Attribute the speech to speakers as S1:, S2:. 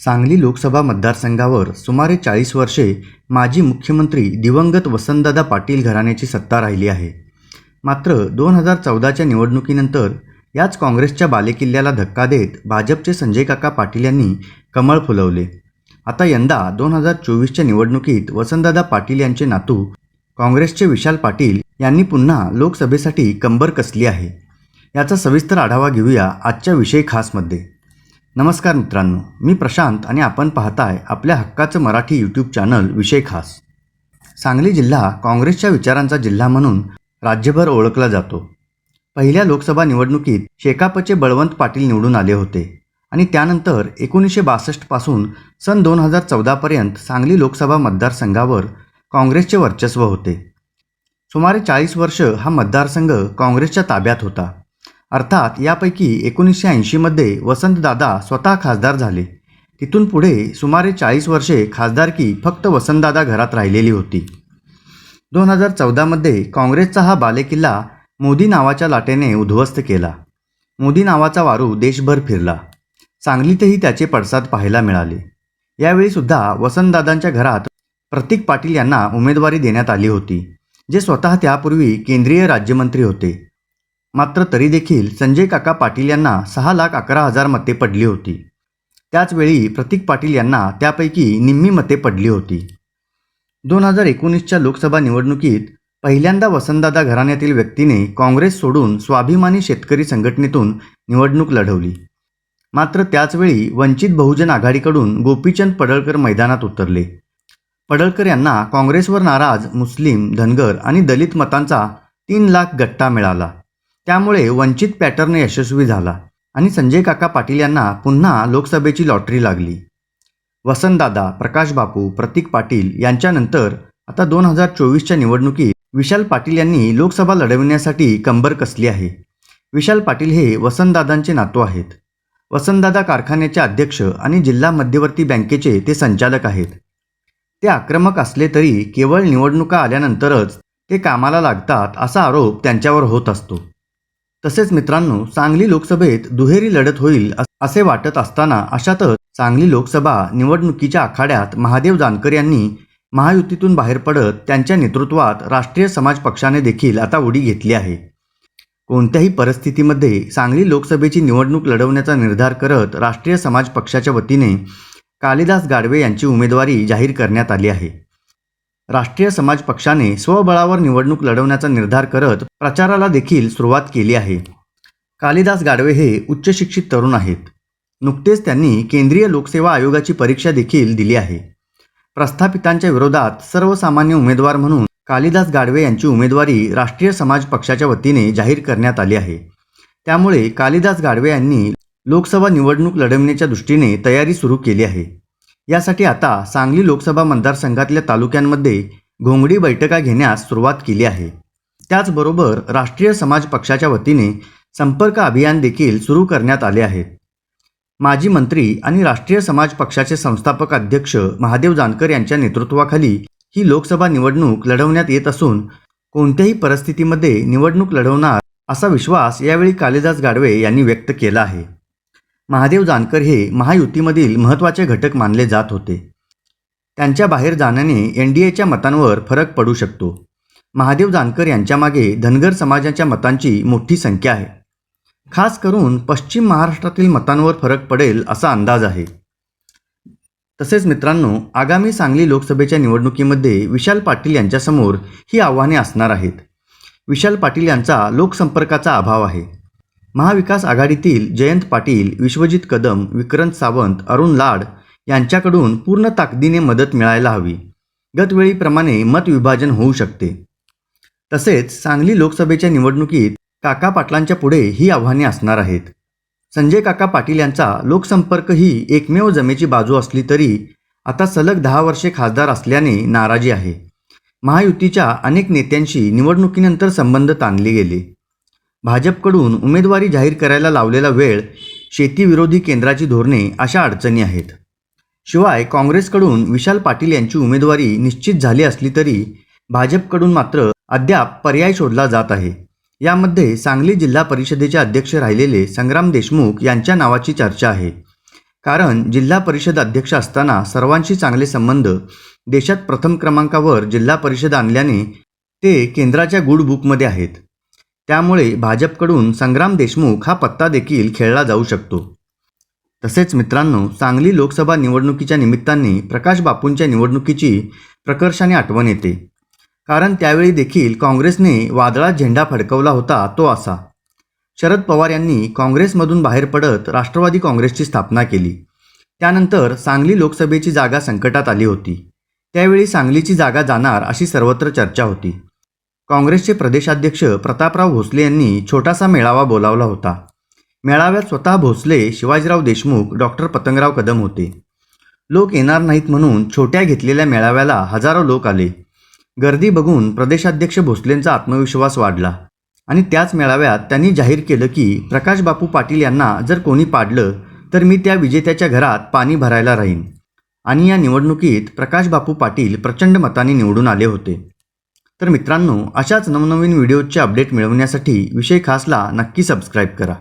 S1: सांगली लोकसभा मतदारसंघावर सुमारे चाळीस वर्षे माजी मुख्यमंत्री दिवंगत वसंतदादा पाटील घराण्याची सत्ता राहिली आहे. मात्र दोन हजार चौदाच्या निवडणुकीनंतर याच काँग्रेसच्या बालेकिल्ल्याला धक्का देत भाजपचे संजय काका पाटील यांनी कमळ फुलवले. आता यंदा दोन हजार चोवीसच्या निवडणुकीत वसंतदादा पाटील यांचे नातू काँग्रेसचे विशाल पाटील यांनी पुन्हा लोकसभेसाठी कंबर कसली आहे? याचा सविस्तर आढावा घेऊया आजच्या विषय खासमध्ये. नमस्कार मित्रांनो मी प्रशांत आणि आपण पाहताय आपल्या हक्काचं मराठी यूट्यूब चॅनल विषय खास. सांगली जिल्हा काँग्रेसच्या विचारांचा जिल्हा म्हणून राज्यभर ओळखला जातो. पहिल्या लोकसभा निवडणुकीत शेकापचे बळवंत पाटील निवडून आले होते आणि त्यानंतर एकोणीसशे बासष्टपासून सन दोन हजार चौदापर्यंत सांगली लोकसभा मतदारसंघावर काँग्रेसचे वर्चस्व होते. सुमारे चाळीस वर्ष हा मतदारसंघ काँग्रेसच्या ताब्यात होता. अर्थात यापैकी एकोणीसशे ऐंशीमध्ये वसंतदादा स्वतः खासदार झाले. तिथून पुढे सुमारे चाळीस वर्षे खासदारकी फक्त वसंतदादा घरात राहिलेली होती. दोन हजार चौदामध्ये काँग्रेसचा हा बालेकिल्ला मोदी नावाच्या लाटेने उद्ध्वस्त केला. मोदी नावाचा वारू देशभर फिरला. सांगलीतही त्याचे पडसाद पाहायला मिळाले. यावेळी सुद्धा वसंतदादांच्या घरात प्रतीक पाटील यांना उमेदवारी देण्यात आली होती जे स्वतः त्यापूर्वी केंद्रीय राज्यमंत्री होते. मात्र तरी देखील संजय काका पाटील यांना सहा लाख अकरा हजार मते पडली होती. त्याचवेळी प्रतीक पाटील यांना त्यापैकी निम्मी मते पडली होती. दोन हजार एकोणीसच्या लोकसभा निवडणुकीत पहिल्यांदा वसंतदादा घराण्यातील व्यक्तीने काँग्रेस सोडून स्वाभिमानी शेतकरी संघटनेतून निवडणूक लढवली. मात्र त्याचवेळी वंचित बहुजन आघाडीकडून गोपीचंद पडळकर मैदानात उतरले. पडळकर यांना काँग्रेसवर नाराज मुस्लिम धनगर आणि दलित मतांचा तीन लाख गट्टा मिळाला. त्यामुळे वंचित पॅटर्न यशस्वी झाला आणि संजय काका पाटील यांना पुन्हा लोकसभेची लॉटरी लागली. वसंतदादा प्रकाश बापू प्रतीक पाटील यांच्यानंतर आता दोन हजार चोवीसच्या निवडणुकीत विशाल पाटील यांनी लोकसभा लढविण्यासाठी कंबर कसली आहे? विशाल पाटील हे वसंतदादांचे नातू आहेत. वसंतदादा कारखान्याचे अध्यक्ष आणि जिल्हा मध्यवर्ती बँकेचे ते संचालक आहेत. ते आक्रमक असले तरी केवळ निवडणुका आल्यानंतरच ते कामाला लागतात असा आरोप त्यांच्यावर होत असतो. तसेच मित्रांनो सांगली लोकसभेत दुहेरी लढत होईल असे वाटत असताना अशातच सांगली लोकसभा निवडणुकीच्या आखाड्यात महादेव जानकर यांनी महायुतीतून बाहेर पडत त्यांच्या नेतृत्वात राष्ट्रीय समाज पक्षाने देखील आता उडी घेतली आहे. कोणत्याही परिस्थितीमध्ये सांगली लोकसभेची निवडणूक लढवण्याचा निर्धार करत राष्ट्रीय समाज पक्षाच्या वतीने कालिदास गाडवे यांची उमेदवारी जाहीर करण्यात आली आहे. राष्ट्रीय समाज पक्षाने स्वबळावर निवडणूक लढवण्याचा निर्धार करत प्रचाराला देखील सुरुवात केली आहे. कालिदास गाडवे हे उच्च शिक्षित तरुण आहेत. नुकतेच त्यांनी केंद्रीय लोकसेवा आयोगाची परीक्षा देखील दिली आहे. प्रस्थापितांच्या विरोधात सर्वसामान्य उमेदवार म्हणून कालिदास गाडवे यांची उमेदवारी राष्ट्रीय समाज पक्षाच्या वतीने जाहीर करण्यात आली आहे. त्यामुळे कालिदास गाडवे यांनी लोकसभा निवडणूक लढवण्याच्या दृष्टीने तयारी सुरू केली आहे. यासाठी आता सांगली लोकसभा मतदारसंघातल्या तालुक्यांमध्ये घोंगडी बैठका घेण्यास सुरुवात केली आहे. त्याचबरोबर राष्ट्रीय समाज पक्षाच्या वतीने संपर्क अभियान देखील सुरू करण्यात आले आहेत माजी मंत्री आणि राष्ट्रीय समाज पक्षाचे संस्थापक अध्यक्ष महादेव जानकर यांच्या नेतृत्वाखाली ही लोकसभा निवडणूक लढवण्यात येत असून कोणत्याही परिस्थितीमध्ये निवडणूक लढवणार असा विश्वास यावेळी कालिदास गाडवे यांनी व्यक्त केला आहे. महादेव जानकर हे महायुतीमधील महत्त्वाचे घटक मानले जात होते. त्यांच्या बाहेर जाण्याने एन डी एच्या मतांवर फरक पडू शकतो. महादेव जानकर यांच्यामागे धनगर समाजाच्या मतांची मोठी संख्या आहे. खास करून पश्चिम महाराष्ट्रातील मतांवर फरक पडेल असा अंदाज आहे. तसेच मित्रांनो आगामी सांगली लोकसभेच्या निवडणुकीमध्ये विशाल पाटील यांच्यासमोर ही आव्हाने असणार आहेत. विशाल पाटील यांचा लोकसंपर्काचा अभाव आहे. महाविकास आघाडीतील जयंत पाटील विश्वजित कदम विक्रांत सावंत अरुण लाड यांच्याकडून पूर्ण ताकदीने मदत मिळायला हवी. गतवेळीप्रमाणे मतविभाजन होऊ शकते. तसेच सांगली लोकसभेच्या निवडणुकीत काका पाटलांच्या पुढे ही आव्हाने असणार आहेत. संजय काका पाटील यांचा लोकसंपर्क ही एकमेव जमेची बाजू असली तरी आता सलग दहा वर्षे खासदार असल्याने नाराजी आहे. महायुतीच्या अनेक नेत्यांशी निवडणुकीनंतर संबंध ताणले गेले. भाजपकडून उमेदवारी जाहीर करायला लावलेला वेळ शेतीविरोधी केंद्राची धोरणे अशा अडचणी आहेत. शिवाय काँग्रेसकडून विशाल पाटील यांची उमेदवारी निश्चित झाली असली तरी भाजपकडून मात्र अद्याप पर्याय शोधला जात आहे. यामध्ये सांगली जिल्हा परिषदेचे अध्यक्ष राहिलेले संग्राम देशमुख यांच्या नावाची चर्चा आहे. कारण जिल्हा परिषद अध्यक्ष असताना सर्वांशी चांगले संबंध देशात प्रथम क्रमांकावर जिल्हा परिषद आणल्याने ते केंद्राच्या गुड बुकमध्ये आहेत. त्यामुळे भाजपकडून संग्राम देशमुख हा पत्ता देखील खेळला जाऊ शकतो. तसेच मित्रांनो सांगली लोकसभा निवडणुकीच्या निमित्ताने प्रकाश बापूंच्या निवडणुकीची प्रकर्षाने आठवण येते. कारण त्यावेळी देखील काँग्रेसने वादळात झेंडा फडकवला होता तो असा. शरद पवार यांनी काँग्रेसमधून बाहेर पडत राष्ट्रवादी काँग्रेसची स्थापना केली. त्यानंतर सांगली लोकसभेची जागा संकटात आली होती. त्यावेळी सांगलीची जागा जाणार अशी सर्वत्र चर्चा होती. काँग्रेसचे प्रदेशाध्यक्ष प्रतापराव भोसले यांनी छोटासा मेळावा बोलावला होता. मेळाव्यात स्वतः भोसले शिवाजीराव देशमुख डॉक्टर पतंगराव कदम होते. लोक येणार नाहीत म्हणून छोट्या घेतलेल्या मेळाव्याला हजारो लोक आले. गर्दी बघून प्रदेशाध्यक्ष भोसलेंचा आत्मविश्वास वाढला आणि त्याच मेळाव्यात त्यांनी जाहीर केलं की प्रकाश बापू पाटील यांना जर कोणी पाडलं तर मी त्या विजेत्याच्या घरात पाणी भरायला राहीन. आणि या निवडणुकीत प्रकाश बापू पाटील प्रचंड मताने निवडून आले होते. तर मित्रांनो अशाच नवनवीन व्हिडिओचे अपडेट मिळवण्यासाठी विषय खासला नक्की सबस्क्राईब करा.